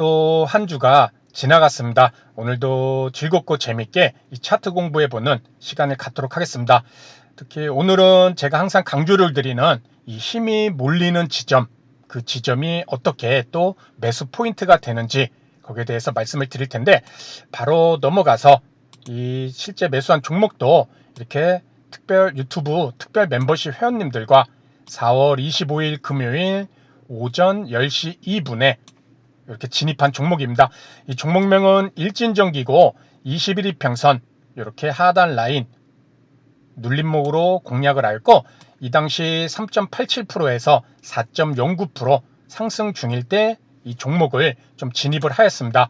또 한 주가 지나갔습니다. 오늘도 즐겁고 재밌게 이 차트 공부해보는 시간을 갖도록 하겠습니다. 특히 오늘은 제가 항상 강조를 드리는 이 힘이 몰리는 지점, 그 지점이 어떻게 또 매수 포인트가 되는지 거기에 대해서 말씀을 드릴 텐데 바로 넘어가서 이 실제 매수한 종목도 이렇게 특별 유튜브 특별 멤버십 회원님들과 4월 25일 금요일 오전 10시 2분에 이렇게 진입한 종목입니다. 이 종목명은 일진전기고 21 이평선 이렇게 하단 라인 눌림목으로 공략을 하였고 이 당시 3.87%에서 4.09% 상승 중일 때 이 종목을 좀 진입을 하였습니다.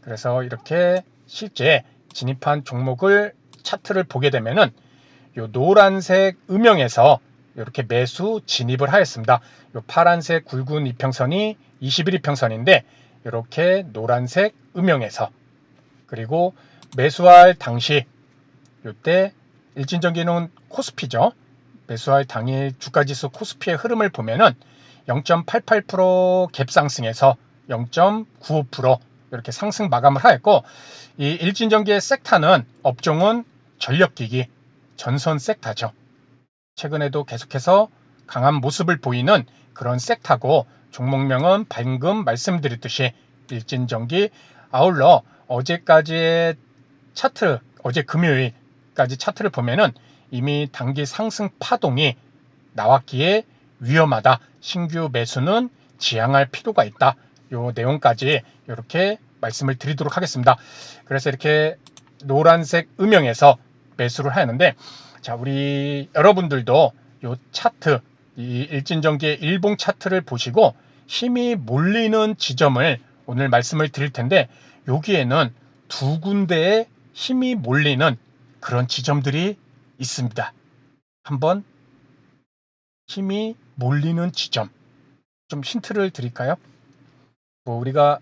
그래서 이렇게 실제 진입한 종목을 차트를 보게 되면은 요 노란색 음영에서 이렇게 매수 진입을 하였습니다. 요 파란색 굵은 이평선이 21 이평선인데 이렇게 노란색 음영에서 그리고 매수할 당시 이때 일진전기는 코스피죠. 매수할 당일 주가지수 코스피의 흐름을 보면은 0.88% 갭상승에서 0.95% 이렇게 상승 마감을 하였고 이 일진전기의 섹타는 업종은 전력기기, 전선 섹타죠. 최근에도 계속해서 강한 모습을 보이는 그런 섹타고 종목명은 방금 말씀드렸듯이 일진전기 아울러 어제까지의 차트 어제 금요일까지 차트를 보면은 이미 단기 상승 파동이 나왔기에 위험하다. 신규 매수는 지양할 필요가 있다. 요 내용까지 이렇게 말씀을 드리도록 하겠습니다. 그래서 이렇게 노란색 음영에서 매수를 하는데 자, 우리 여러분들도 요 차트 이 일진전기의 일봉 차트를 보시고 힘이 몰리는 지점을 오늘 말씀을 드릴 텐데 여기에는 두 군데에 힘이 몰리는 그런 지점들이 있습니다. 한번 힘이 몰리는 지점 좀 힌트를 드릴까요? 뭐 우리가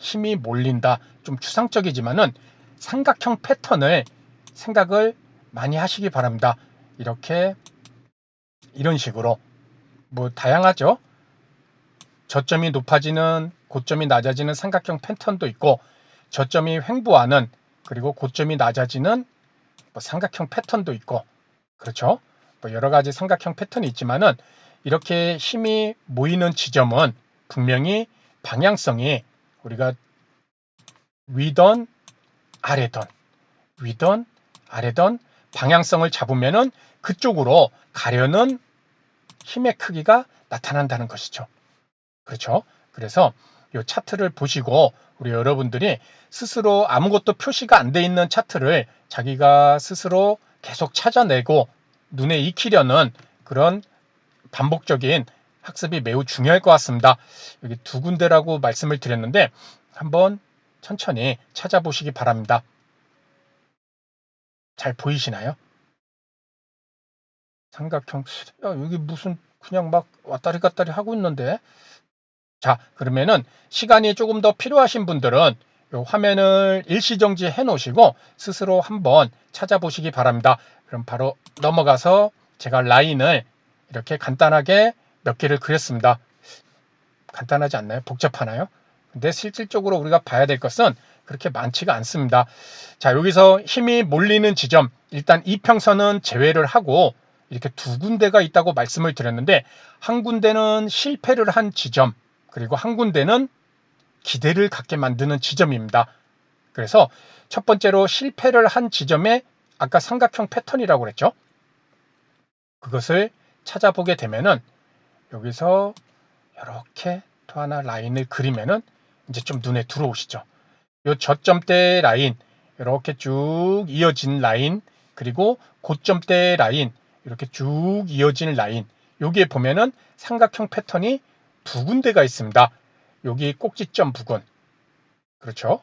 힘이 몰린다 좀 추상적이지만은 삼각형 패턴을 생각을 많이 하시기 바랍니다. 이렇게 이런 식으로 뭐 다양하죠. 저점이 높아지는 고점이 낮아지는 삼각형 패턴도 있고 저점이 횡보하는 그리고 고점이 낮아지는 뭐 삼각형 패턴도 있고 그렇죠. 뭐 여러 가지 삼각형 패턴이 있지만은 이렇게 힘이 모이는 지점은 분명히 방향성이 우리가 위던 아래던 위던 아래던 방향성을 잡으면은 그쪽으로 가려는 힘의 크기가 나타난다는 것이죠. 그렇죠? 그래서 이 차트를 보시고 우리 여러분들이 스스로 아무것도 표시가 안 돼 있는 차트를 자기가 스스로 계속 찾아내고 눈에 익히려는 그런 반복적인 학습이 매우 중요할 것 같습니다. 여기 두 군데라고 말씀을 드렸는데 한번 천천히 찾아보시기 바랍니다. 잘 보이시나요? 삼각형 야 여기 무슨 그냥 막 왔다리 갔다리 하고 있는데 자 그러면은 시간이 조금 더 필요하신 분들은 이 화면을 일시정지 해 놓으시고 스스로 한번 찾아보시기 바랍니다. 그럼 바로 넘어가서 제가 라인을 이렇게 간단하게 몇 개를 그렸습니다. 간단하지 않나요? 복잡하나요? 근데 실질적으로 우리가 봐야 될 것은 그렇게 많지가 않습니다. 자, 여기서 힘이 몰리는 지점, 일단 이평선은 제외를 하고 이렇게 두 군데가 있다고 말씀을 드렸는데 한 군데는 실패를 한 지점 그리고 한 군데는 기대를 갖게 만드는 지점입니다. 그래서 첫 번째로 실패를 한 지점에 아까 삼각형 패턴이라고 그랬죠. 그것을 찾아보게 되면은 여기서 이렇게 또 하나 라인을 그리면은 이제 좀 눈에 들어오시죠. 요 저점대 라인 이렇게 쭉 이어진 라인 그리고 고점대 라인 이렇게 쭉 이어진 라인 여기에 보면은 삼각형 패턴이 두 군데가 있습니다. 여기 꼭지점 부근 그렇죠?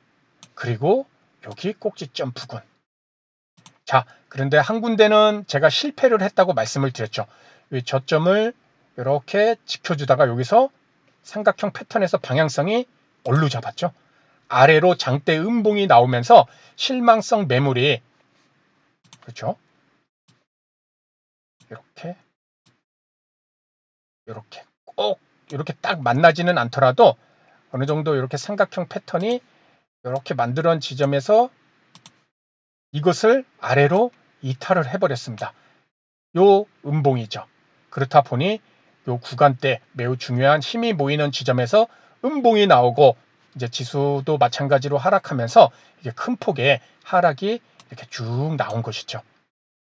그리고 여기 꼭지점 부근 자 그런데 한 군데는 제가 실패를 했다고 말씀을 드렸죠. 이 저점을 이렇게 지켜주다가 여기서 삼각형 패턴에서 방향성이 얼루 잡았죠. 아래로 장대 음봉이 나오면서 실망성 매물이 그렇죠? 이렇게 이렇게 꼭 이렇게 딱 만나지는 않더라도 어느 정도 이렇게 삼각형 패턴이 이렇게 만들어진 지점에서 이것을 아래로 이탈을 해버렸습니다. 요 음봉이죠. 그렇다 보니 요 구간대 매우 중요한 힘이 모이는 지점에서 음봉이 나오고 이제 지수도 마찬가지로 하락하면서 이게 큰 폭의 하락이 이렇게 쭉 나온 것이죠.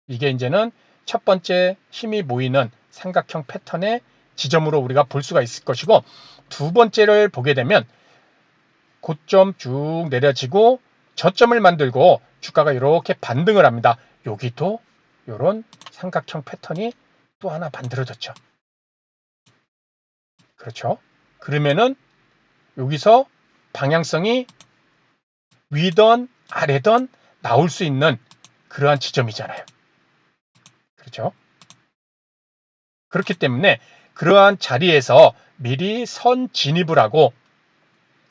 이게 이제는 첫 번째 힘이 모이는 삼각형 패턴의 지점으로 우리가 볼 수가 있을 것이고 두 번째를 보게 되면 고점 쭉 내려지고 저점을 만들고 주가가 이렇게 반등을 합니다. 여기도 이런 삼각형 패턴이 또 하나 만들어졌죠. 그렇죠? 그러면은 여기서 방향성이 위던 아래던 나올 수 있는 그러한 지점이잖아요. 그렇죠? 그렇기 때문에 그러한 자리에서 미리 선 진입을 하고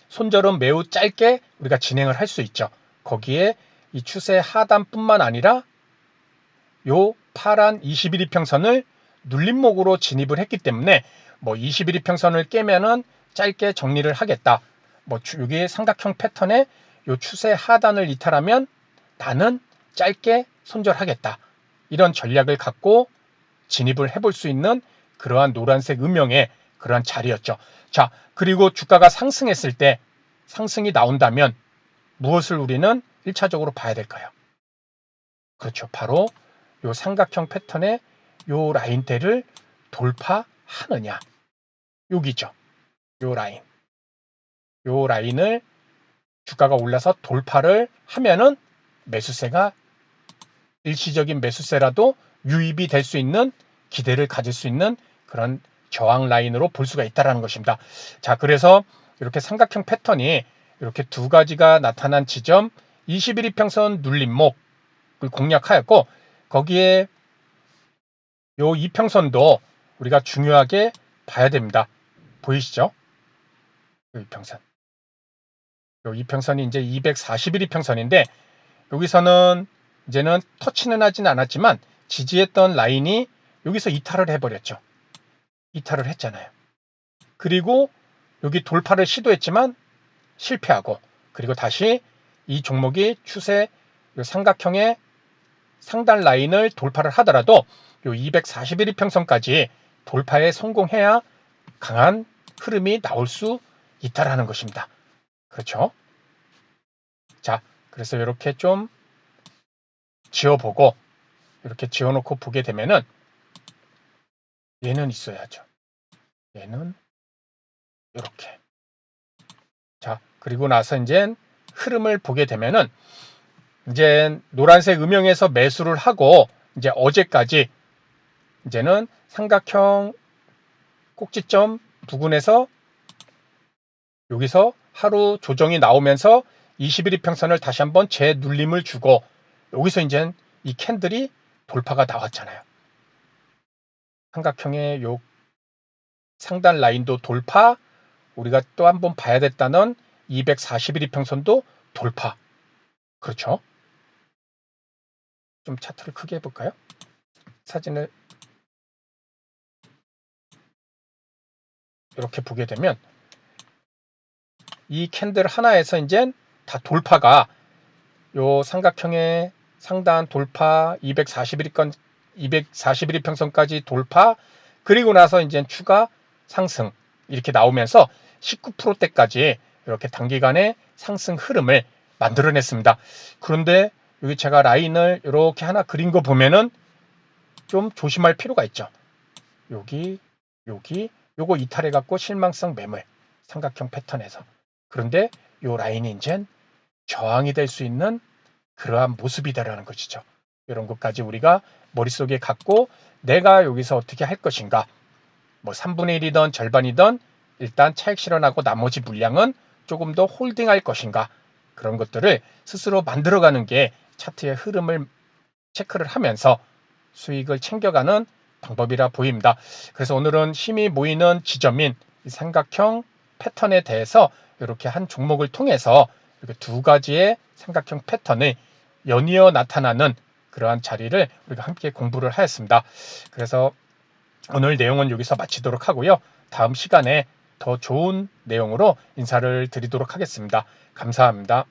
손절은 매우 짧게 우리가 진행을 할 수 있죠. 거기에 이 추세 하단뿐만 아니라 요 파란 21이평선을 눌림목으로 진입을 했기 때문에 뭐 21이평선을 깨면은 짧게 정리를 하겠다. 뭐 여기 삼각형 패턴의 요 추세 하단을 이탈하면 나는 짧게 손절하겠다. 이런 전략을 갖고 진입을 해볼 수 있는 그러한 노란색 음영의 그러한 자리였죠. 자, 그리고 주가가 상승했을 때 상승이 나온다면 무엇을 우리는 1차적으로 봐야 될까요? 그렇죠. 바로 요 삼각형 패턴의 요 라인대를 돌파하느냐. 여기죠. 요 라인. 요 라인을 주가가 올라서 돌파를 하면은 매수세가 일시적인 매수세라도 유입이 될 수 있는 기대를 가질 수 있는 그런 저항 라인으로 볼 수가 있다는 것입니다. 자, 그래서 이렇게 삼각형 패턴이 이렇게 두 가지가 나타난 지점 21이평선 눌림목을 공략하였고 거기에 요 이평선도 우리가 중요하게 봐야 됩니다. 보이시죠? 요 이평선. 요 이평선이 이제 241이평선인데 여기서는 이제는 터치는 하진 않았지만 지지했던 라인이 여기서 이탈을 해버렸죠. 이탈을 했잖아요. 그리고 여기 돌파를 시도했지만 실패하고 그리고 다시 이 종목이 추세 삼각형의 상단 라인을 돌파를 하더라도 요 241이평선까지 돌파에 성공해야 강한 흐름이 나올 수 있다라는 것입니다. 그렇죠? 자, 그래서 이렇게 좀 지어보고 이렇게 지어놓고 보게 되면은 얘는 있어야죠. 얘는 이렇게. 자, 그리고 나서 이제 흐름을 보게 되면은 이제 노란색 음영에서 매수를 하고 이제 어제까지 이제는 삼각형 꼭지점 부근에서 여기서 하루 조정이 나오면서 21이평선을 다시 한번 재눌림을 주고 여기서 이제 이 캔들이 돌파가 나왔잖아요. 삼각형의 요 상단 라인도 돌파, 우리가 또 한 번 봐야 됐다는 241 이평선도 돌파. 그렇죠? 좀 차트를 크게 해볼까요? 사진을 이렇게 보게 되면 이 캔들 하나에서 이제 다 돌파가 요 삼각형의 상단 돌파 241건 241평선까지 돌파 그리고 나서 이제 추가 상승 이렇게 나오면서 19%대까지 이렇게 단기간에 상승 흐름을 만들어냈습니다. 그런데 여기 제가 라인을 이렇게 하나 그린 거 보면은 좀 조심할 필요가 있죠. 여기, 여기, 요거 이탈해 갖고 실망성 매물 삼각형 패턴에서 그런데 요 라인이 이제 저항이 될 수 있는 그러한 모습이다라는 것이죠. 이런 것까지 우리가 머릿속에 갖고 내가 여기서 어떻게 할 것인가 뭐 3분의 1이던 절반이던 일단 차익 실현하고 나머지 물량은 조금 더 홀딩할 것인가 그런 것들을 스스로 만들어가는 게 차트의 흐름을 체크를 하면서 수익을 챙겨가는 방법이라 보입니다. 그래서 오늘은 힘이 모이는 지점인 삼각형 패턴에 대해서 이렇게 한 종목을 통해서 이렇게 두 가지의 삼각형 패턴이 연이어 나타나는 그러한 자리를 우리가 함께 공부를 하였습니다. 그래서 오늘 내용은 여기서 마치도록 하고요. 다음 시간에 더 좋은 내용으로 인사를 드리도록 하겠습니다. 감사합니다.